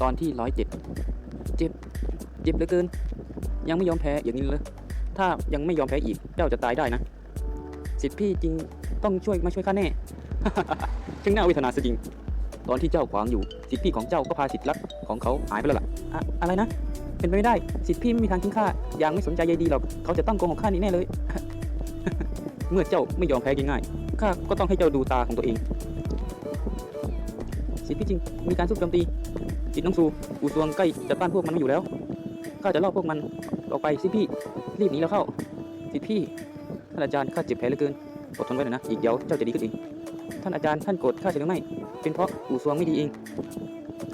ตอนที่ร้อยเจ็ดเจ็บเจ็บเหลือเกิน ยังไม่ยอมแพ้อย่างนี้เลยถ้ายังไม่ยอมแพ้อีกเจ้าจะตายได้นะสิทธิพี่จริงต้องช่วยมาช่วยข้าแน่ช่างน่าเวทนาซะจริง ตอนที่เจ้าขวางอยู่สิทธิพี่ของเจ้าก็พาสิทธิ์รักของเขาหายไปแล้วล่ะอะอะไรนะ เป็นไปไม่ได้สิทธิพี่ไม่มีทางทิ้งข้าอย่างไม่สนใจใยดีหรอกเขาจะต้องโกงของข้านี่แน่เลย เมื่อเจ้าไม่ยอมแพ้ง่ายๆข้าก็ต้องให้เจ้าดูตาของตัวเอง สิทธิ์พี่จริงมีการสู้โจมตีสิทธิน้องซูอูซวงใกล้จะต้านพวกมันไม่อยู่แล้วข้าจะล่อพวกมันออกไปสิพี่รีบหนีแล้วเข้า สิพี่ท่านอาจารย์ข้าเจ็บแผลเหลือเกินอดทนไว้หน่อยนะอีกเดี๋ยวเจ้าจะดีขึ้นเองท่านอาจารย์ท่านโกรธข้าใช่หรือไม่ เป็นเพราะอูซวงไม่ดีเอง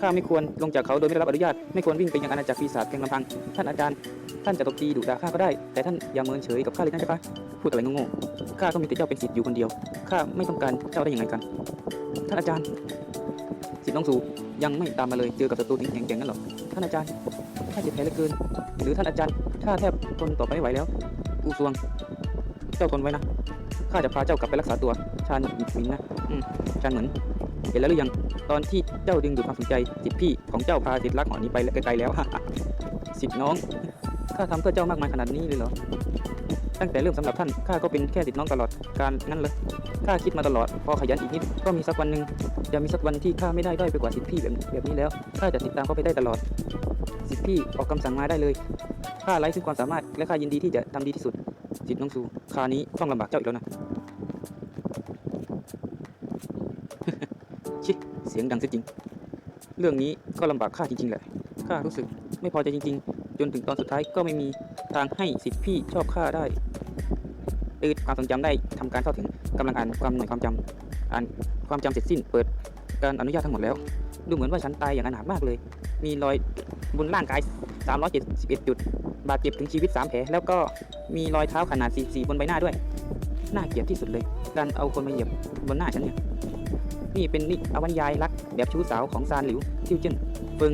ข้าไม่ควรลงจากเขาโดยไม่ได้รับอนุญาต ไม่ควรวิ่งไปยังอาณาจักรปีศาจเพียงลำพัง ท่านอาจารย์ ท่านจะตบตีดุด่าข้าก็ได้ แต่ท่านอย่าเมินเฉยกับข้าเลยนะเจ้าคะพูดอะไรโง่ๆข้าก็มีแต่เจ้าเป็นศิษย์อยู่คนเดียว ข้าไม่ต้องการเจ้าได้ยังไงกัน ท่านอาจารย์ สิทธิ์น้องสูยังไม่ตามมาเลยเจอกับศัตรูที่แข็งแกร่งนั่นหรอท่านอาจารย์ข้าเจ็บแผลเหลือเกิน หรือท่านอาจารย์ข้าแทบทนต่อไปไม่ไหวแล้วอูซวง เจ้าทนไว้นะข้าจะพาเจ้ากลับไปรักษาตัวชาญหมินนะอืมชาญเหมือนเห็นแล้วหรือยังตอนที่เจ้าดึงดูดความสนใจสิทธิพี่ของเจ้าพาสิทธิรักหอนี้ไปไกลๆแล้วสิทธิน้องข้าทำเพื่อเจ้ามากมายขนาดนี้เลยเหรอ ตั้งแต่เริ่มสำหรับท่านข้าก็เป็นแค่สิทธิน้องตลอดการงั้นเลยข้าคิดมาตลอด พอขยันอีกนิดก็มีสักวันหนึ่งจะมีสักวันที่ข้าไม่ได้ด้อยไปกว่าสิทธิพี่แบบแบบนี้แล้วข้าจะติดตามเขาไปได้ตลอด สิทธิพี่ออกคำสั่งมาได้เลยข้าไร้ซึ่งความสามารถและข้ายินดีที่จะทำดีที่สุด สิทธิน้องสูคราวนี้ต้องลำบากเจ้าอีกแล้วนะชิเสียงดังซะจริง เรื่องนี้ก็ลำบากข้าจริงๆแหละข้ารู้สึกไม่พอใจจริง ๆ จนถึงตอนสุดท้ายก็ไม่มีทางให้สิทธิพี่ชอบข้าได้ ตืดความทรงจำได้ทำการเข้าถึงกำลังอ่านความหน่วยความจำอ่านความจำเสร็จสิ้น เปิดการอนุญาตทั้งหมดแล้ว ดูเหมือนว่าฉันตายอย่างอนาถมากเลย มีรอยบนร่างกาย 371 จุด บาดเจ็บถึงชีวิต 3 แผล แล้วก็มีรอยเท้าขนาด 44 บนใบหน้าด้วย น่าเกลียดที่สุดเลย การเอาคนมาเหยียบบนหน้าฉันเนี่ย นี่เป็นนิอวัญญายรักแบบชู้สาวของซานหลิวทิวเจิ้นเฟิง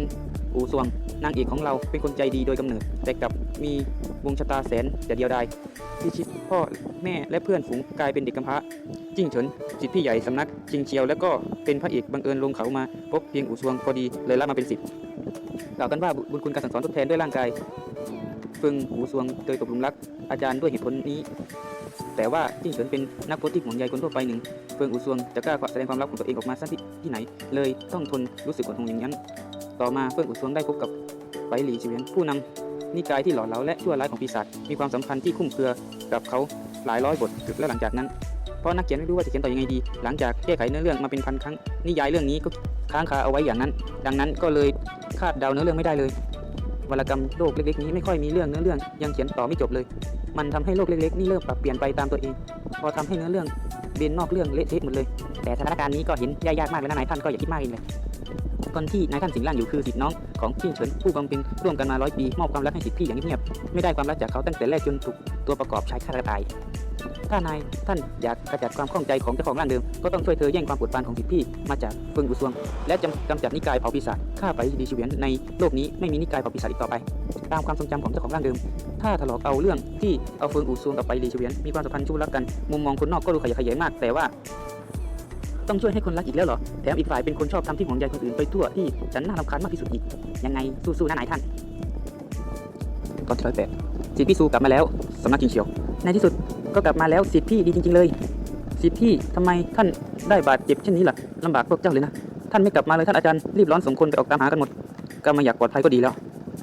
อูซวง นางเอกของเราเป็นคนใจดีโดยกำเนิด แต่กลับมี วงชะตาแสนจะเดียวดายพิชิตพ่อแม่และเพื่อนฝูงกลายเป็นเด็กกำพร้าจิ้งเฉินสิทธิพี่ใหญ่สำนักชิงเชียวแล้วก็เป็นพระเอกบังเอิญลงเขามาพบเพียงอูซวงพอดีเลยรับมาเป็นสิทธิ์กล่าวกันว่าบุญคุณการสั่งสอนทดแทนด้วยร่างกายเฟิงอูซวงเคยตกหลุมรักอาจารย์ด้วยเหตุผลนี้ แต่ว่าจิ้งเฉินเป็นนักโพสต์ที่ห่วงใยคนทั่วไปหนึ่งเฟิงอูซวงจะกล้าแสดงความรักของตัวเองออกมาสักที่ที่ไหน เลยต้องทนรู้สึกอดทนอย่างนั้น ต่อมาเฟิงอูซวงได้พบกับ ไปหลีเฉียนผู้นำนิกายที่หล่อเหลาและชั่วร้ายของปีศาจมีความสัมพันธ์ที่คุ้มเครือกับเขาหลายร้อยบทและหลังจากนั้นเพราะนักเขียนไม่รู้ว่าจะเขียนต่อยังไงดี หลังจากแก้ไขเนื้อเรื่องมาเป็นพันครั้งนิยายเรื่องนี้ก็ค้างคาเอาไว้อย่างนั้น ดังนั้นก็เลยคาดเดาเนื้อเรื่องไม่ได้เลยวรรณกรรมโลกเล็กๆนี้ไม่ค่อยมีเรื่องเนื้อเรื่องยังเขียนต่อไม่จบเลย มันทำให้โลกเล็กๆนี่เริ่มปรับเปลี่ยนไปตามตัวเอง พอทำให้เนื้อเรื่องเบนนอกเรื่องเละเทะหมดเลย แต่สถานการณ์นี้ก็เห็นยากๆมากเลยนะนายท่านก็อย่าคิดมากเลย คนที่นายท่านสิงร่างอยู่คือสิทธิน้องของจิ้งเฉินผู้บำเพ็ญร่วมกันมาร้อยปีมอบความรักให้สิทธิพี่อย่างเงียบๆไม่ได้ความรักจากเขาตั้งแต่แรกจนถูกตัวประกอบใช้ฆ่าตายถ้านายท่านอยากกระจัดความข้องใจของเจ้าของร่างเดิม ก็ต้องช่วยเธอแย่งความปวดปานของสิทธิพี่มาจากเฟิงอุซวง และจำกำจัดนิกายเผ่าปีศาจข้าไปดีชิเวียนในโลกนี้ไม่มีนิกายเผ่าปีศาจอีกต่อไป ตามความทรงจำของเจ้าของร่างเดิม ถ้าถลอกเอาเรื่องที่เอาเฟิงอูซวงกับไปลีชิเวียนมีความสัมพันธ์ชู้รักกันมุมมองคนนอกก็ดูขยะแขยงมากแต่ว่า ต้องช่วยให้คนรักอีกแล้วเหรอ แถมอีกฝ่ายเป็นคนชอบทำที่ห่วงใยคนอื่นไปทั่วที่ฉันน่ารำคาญมากที่สุดอีก ยังไงสู้ๆนะนายท่านตอนที่ร้อยแปดสิทธิพี่ซูกลับมาแล้วสำนักจิงเฉียว ในที่สุดก็กลับมาแล้วสิทธิพี่ดีจริง ๆ เลย สิทธิพี่ทำไมท่านได้บาดเจ็บเช่นนี้ล่ะลำบากพวกเจ้าเลยนะ ท่านไม่กลับมาเลยท่านอาจารย์รีบร้อนส่งคนไปออกตามหากันหมด ก็มาอยากปลอดภัยก็ดีแล้ว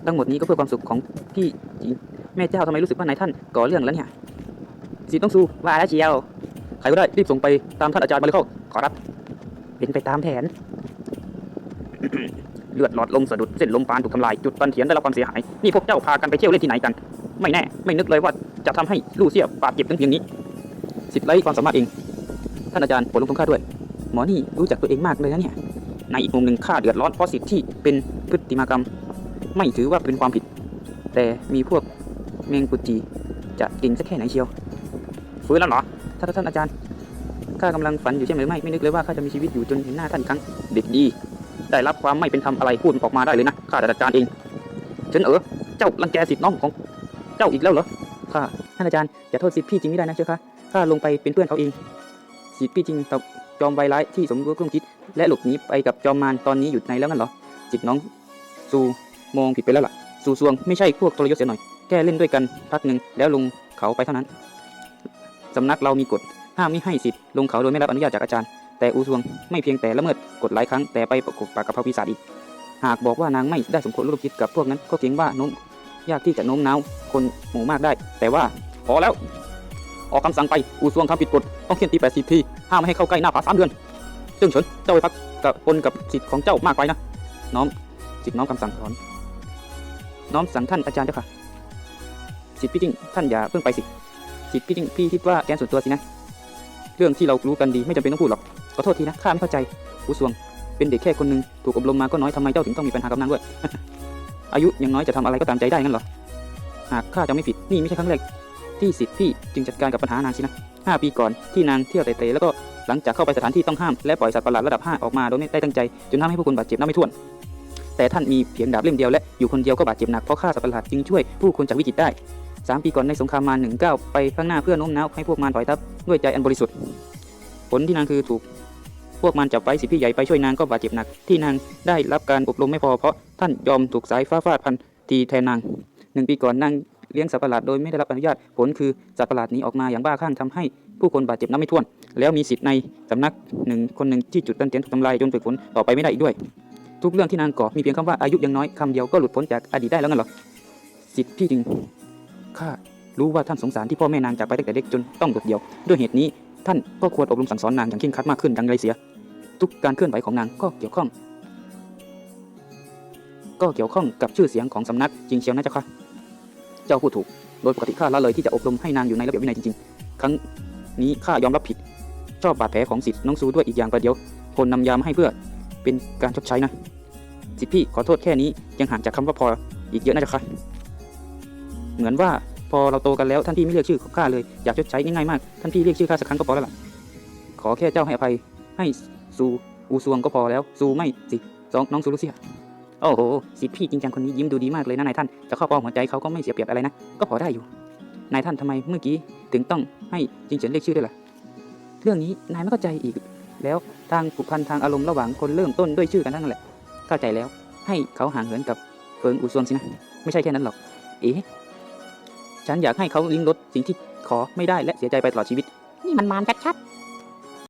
ทั้งหมดนี้ก็เพื่อความสุขของพี่จริงแม่เจ้าทำไมรู้สึกว่านายท่านก่อเรื่องแล้วเนี่ยสิทธิต้องสู้ว่าแล้วเชียวใครก็ได้รีบส่งไปตามท่านอาจารย์มาเลยเข้า ขอรับ เป็นไปตามแผน เลือดหลอดลมสะดุดเส้นลมปานถูกทำลายจุดปันเทียนได้รับความเสียหาย นี่พวกเจ้าพากันไปเที่ยวเล่นที่ไหนกัน ไม่แน่ ไม่นึกเลยว่าจะทำให้ลู่เซียบาดเจ็บถึงเพียงนี้ สิทธิ์ไร้ความสามารถเอง ท่านอาจารย์โปรดลงโทษข้าด้วย หมอนี่รู้จักตัวเองมากเลยนะเนี่ยในอีกมุมหนึ่งข้าเดือดร้อนเพราะสิทธิ์ที่เป็นพฤติมากรรม ไม่ถือว่าเป็นความผิด แต่มีพวกเมงกุจีจะเก่งสักแค่ไหนเชียวฟื้นแล้วเหรอท่านอาจารย์ ข้ากำลังฝันอยู่ใช่ไหมหรือไม่ไม่นึกเลยว่าข้าจะมีชีวิตอยู่จนเห็นหน้าท่านครั้งเด็กดี ได้รับความไม่เป็นธรรมอะไรพูดออกมาได้เลยนะข้าจะจัดการเองฉันเออเจ้ารังแกสิทธิ์น้องของเจ้าอีกแล้วเหรอข้าท่านอาจารย์อย่าโทษสิทธิ์พี่จริงไม่ได้นะเจ้าค่ะข้าลงไปเป็นเพื่อนเขาเองสิทธิ์พี่จริงกับจอมไวร้ายที่สมรู้ร่วมคิด และหลบหนีไปกับจอมมารตอนนี้อยู่ในแล้วงั้นเหรอจิตน้องซูมองผิดไปแล้วล่ะซูซวงไม่ใช่พวกทรยศเสียหน่อยแค่เล่นด้วยกันพักหนึ่งแล้วลงเขาไปเท่านั้นสำนักเรามีกฎ ห้ามไม่ให้สิทธิ์ลงเขาโดยไม่รับอนุญาตจากอาจารย์ แต่อูซวงไม่เพียงแต่ละเมิดกฎหลายครั้งแต่ไปประกบปากกับพระปีศาจอีก หากบอกว่านางไม่ได้สมควรร่วมคิดกับพวกนั้นก็เกรงว่าโน้มยากที่จะโน้มน้าวคนหมู่มากได้ แต่ว่าพอแล้ว ออกคำสั่งไปอูซวงทำผิดกฎต้องเขียนตีแปดสิบทีห้ามไม่ให้เข้าใกล้หน้าผาสามเดือนซึ่งเฉินเจ้าไปพักกับปนกับสิทธิ์ของเจ้ามากไปนะน้อมสิทธิ์น้อมคำสั่งสอนน้อมสั่งท่านอาจารย์เจ้าค่ะสิทธิ์พี่จิ้งท่านอย่าเพิ่งไปสิสิทธิ์พี่จิ้งพี่คิดว่าแกนส่วนตัวสินะ เรื่องที่เรารู้กันดีไม่จำเป็นต้องพูดหรอกขอโทษทีนะข้าไม่เข้าใจอูซวง เป็นเด็กแค่คนหนึ่งถูกอบรมมาก็น้อยทำไมเจ้าถึงต้องมีปัญหากับนางด้วย อายุยังน้อยจะทำอะไรก็ตามใจได้งั้นเหรอหากข้าจะไม่ผิดนี่ไม่ใช่ครั้งแรกที่สิทธิ์พี่จึงจัดการกับปัญหานางสินะห้าปีก่อนที่นางเที่ยวเตะๆแล้วก็หลังจากเข้าไปสถานที่ต้องห้ามและปล่อยสัตว์ประหลาดระดับห้าออกมาโดยไม่ได้ตั้งใจจนทำให้ผู้คนบาดเจ็บนับไม่ถ้วน แต่ท่านมีเพียงดาบเล่มเดียวและอยู่คนเดียวก็บาดเจ็บหนักเพราะฆ่าสัตว์ประหลาดจึงช่วยผู้คนจากวิกฤตได้ สามปีก่อนในสงครามมารหนึ่งเก้าไปข้างหน้าเพื่อโน้มน้าวให้พวกมารถอยทับด้วยใจอันบริสุทธิ์ ผลที่นางคือถูก พวกมันจับไว้สิพี่ใหญ่ไปช่วยนางก็บาดเจ็บหนัก ที่นางได้รับการอบรมไม่พอเพราะท่านยอมถูกสายฟ้าฟาดพันทีแทนนางหนึ่งปีก่อนนางเลี้ยงสัตว์ประหลาดโดยไม่ได้รับอนุญาต ผลคือสัตว์ประหลาดนี้ออกมาอย่างบ้าคลั่งทำให้ผู้คนบาดเจ็บนับไม่ถ้วน แล้วมีสิทธิ์ในสำนักหนึ่งคนหนึ่งที่จุดตันเตียนถูกทำลายจนฝึกฝนต่อไปไม่ได้อีกด้วย ทุกเรื่องที่นางก่อมีเพียงคำว่าอายุยังน้อยคำเดียวก็หลุดพ้นจากอดีตได้แล้วงั้นหรอสิทธิ์พี่จึง ข้ารู้ว่าท่านสงสารที่พ่อแม่นางจากไปตั้งแต่เด็กจนต้องโดดเดี่ยว ด้วยเหตุนี้ท่านก็ควรอบรมสั่งสอนนางอย่างเคร่งครัดมากขึ้นดังไรเสีย ทุกการเคลื่อนไหวของนางก็เกี่ยวข้อง ก็เกี่ยวข้องกับชื่อเสียงของสำนักจริงเชียวนะเจ้าค่ะ เจ้าพูดถูก โดยปกติข้าละเลยที่จะอบรมให้นางอยู่ในระเบียบวินัยจริงๆ ครั้งนี้ข้ายอมรับผิด ชอบบาดแผลของสิทธิ์น้องซูด้วยอีกอย่างประเดี๋ยว คนนำยามาให้เพื่อเป็นการชดใช้นะ สิทธิพี่ขอโทษแค่นี้ยังห่างจากคำว่าพออีกเยอะนะเจ้าค่ะ เหมือนว่าพอเราโตกันแล้วท่านพี่ไม่เรียกชื่อข้าเลยอยากชดใช้ง่ายๆมากท่านพี่เรียกชื่อข้าสักครั้งก็พอแล้วล่ะขอแค่เจ้าให้อภัย ให้ซูอูซวงก็พอแล้วซูไม่สิสองน้องซูรุเซียโอ้โหสิพี่จริงจังคนนี้ยิ้มดูดีมากเลยนะนายท่านจะเข้าปอหัวใจเขาก็ไม่เสียเปรียบอะไรนะก็พอได้อยู่นายท่านทำไมเมื่อกี้ถึงต้องให้จิงเฉินเรียกชื่อด้วยล่ะเรื่องนี้นายไม่เข้าใจอีก แล้วทางผูกพันทางอารมณ์ระหว่างคนเริ่มต้นด้วยชื่อกันทั้งนั้นแหละเข้าใจแล้ว ให้เขาห่างเหินกับเฟิงอูซวงสินะไม่ใช่แค่นั้นหรอก เอ๊ะ ฉันอยากให้เขาลิ้มรสสิ่งที่ขอไม่ได้และเสียใจไปตลอดชีวิต นี่มันมารชัดๆ